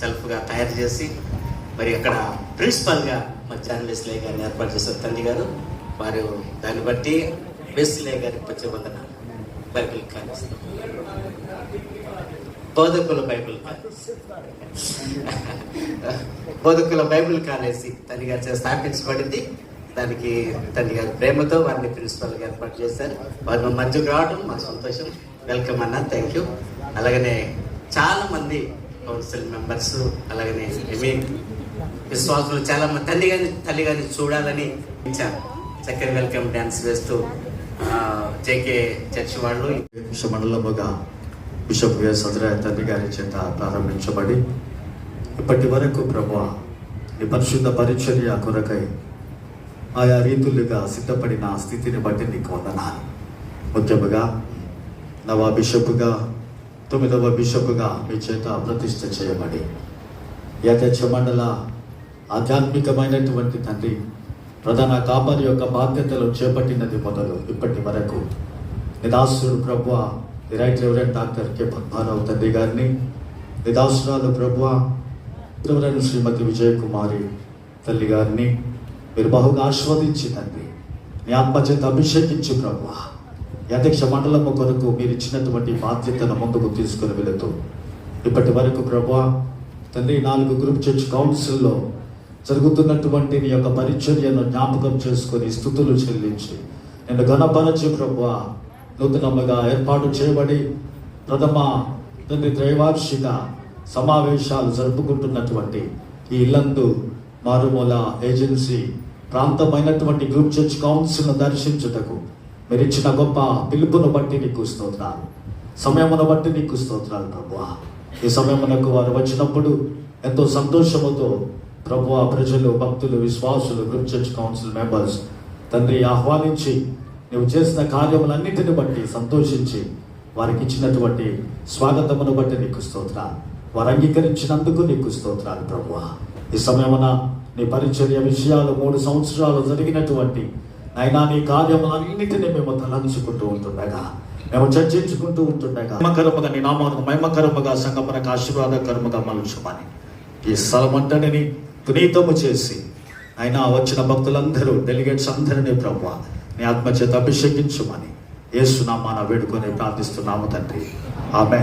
సెల్ఫ్గా తయారు చేసి మరి అక్కడ ప్రిన్సిపల్గా మా జాన్ వెస్లే గారిని ఏర్పాటు చేసిన తండ్రి గారు వారు దాన్ని బట్టి వెస్లే గారికి వచ్చే వందన బైబిల్ కానిస్తారు బోధకుల బైబిల్ కాలేజ్ బోధకుల బైబిల్ కాలేజీ తండ్రి గారు స్థాపించబడింది. దానికి తండ్రి గారి ప్రేమతో వారిని ప్రిన్సిపల్గా ఏర్పాటు చేశారు. వారిని మధ్యకు రావడం మా సంతోషం. వెల్కమ్ అన్న థ్యాంక్ యూ అలాగనే చాలా మంది కౌన్సిల్ మెంబర్స్ అలాగనే ఎమి విశ్వాసులు చాలా మంది తల్లి గారిని తల్లి గారిని చూడాలని ఇచ్చారు. చక్కని వెల్కమ్ డ్యాన్స్ వేస్తూ జేకే చర్చ్ వాళ్ళు. మండలంలో బిషప్ ఎస్ సదరాయ తండ్రి గారి చేత ప్రారంభించబడి ఇప్పటి వరకు ప్రభు నీ పరిశుద్ధ పరిచర్య కొరకై ఆయా రీతులుగా సిద్ధపడిన స్థితిని బట్టి నీకు వందనాలు. ముఖ్యముగా నవ బిషప్గా తొమ్మిదవ బిషప్గా మీ చేత ప్రతిష్ఠ చేయబడి ఈ మండల ఆధ్యాత్మికమైనటువంటి తండ్రి ప్రధాన కాపరి యొక్క బాధ్యతలు చేపట్టినది మొదలు ఇప్పటి వరకు. నిదాసుడు ప్రభు right reverend doctor K Padmarao తండ్రి గారిని నిదాసురాలు ప్రభువ రెవరెంట్ శ్రీమతి విజయకుమారి తల్లి గారిని మీరు బహుగా ఆస్వాదించి తండ్రి మీ ఆత్మచేత అభిషేకించి ప్రభు అధ్యక్ష మండలం కొరకు మీరు ఇచ్చినటువంటి బాధ్యతను ముందుకు తీసుకుని వెళుతూ ఇప్పటి వరకు ప్రభు తండ్రి నాలుగు గ్రూప్ చర్చ్ కౌన్సిల్లో జరుగుతున్నటువంటి నీ యొక్క పరిచర్యను జ్ఞాపకం చేసుకొని స్థుతులు చెల్లించి నేను ఘనపరచి ప్రభు నూతనముగా ఏర్పాటు చేయబడి ప్రథమ తండ్రి త్రైవార్షిక సమావేశాలు జరుపుకుంటున్నటువంటి ఈ ఇల్లందు మారుమూల ఏజెన్సీ ప్రాంతమైనటువంటి గ్రూప్ చర్చ్ కౌన్సిల్ను దర్శించుటకు మీరు ఇచ్చిన గొప్ప పిలుపును బట్టి నీకు స్తోత్రాలు. సమయమును బట్టి నీకు స్తోత్రాలు ప్రభు ఈ సమయమునకు వారు వచ్చినప్పుడు ఎంతో సంతోషముతో ప్రభు ప్రజలు భక్తులు విశ్వాసులు గ్రూప్ చర్చ్ కౌన్సిల్ మెంబర్స్ తండ్రి ఆహ్వానించి నువ్వు చేసిన కార్యములన్నిటిని బట్టి సంతోషించి వారికి ఇచ్చినటువంటి స్వాగతమును బట్టి నీకు స్తోత్ర. వారు అంగీకరించినందుకు నీకు స్తోత్రాలు ప్రభు ఈ సమయమున నీ పరిచర్య విషయాలు మూడు సంవత్సరాలు జరిగినటువంటి అయినా నీ కార్యములన్నిటినీ మేము తలంచుకుంటూ ఉంటుండగా మేము చర్చించుకుంటూ ఉంటుండగా మహిమకరముగా నీ నామానికి మహిమకరముగా సంగమనకు ఆశీర్వాదకరముగా మలుచుమని. ఈ స్థలమంతటిని పునీతము చేసి అయినా వచ్చిన భక్తులందరూ డెలిగేట్స్ అందరినీ ప్రభు నీ ఆత్మచేత అభిషేకించమని ఏసునామాన వేడుకొని ప్రార్థిస్తున్నాము తండ్రి. ఆమె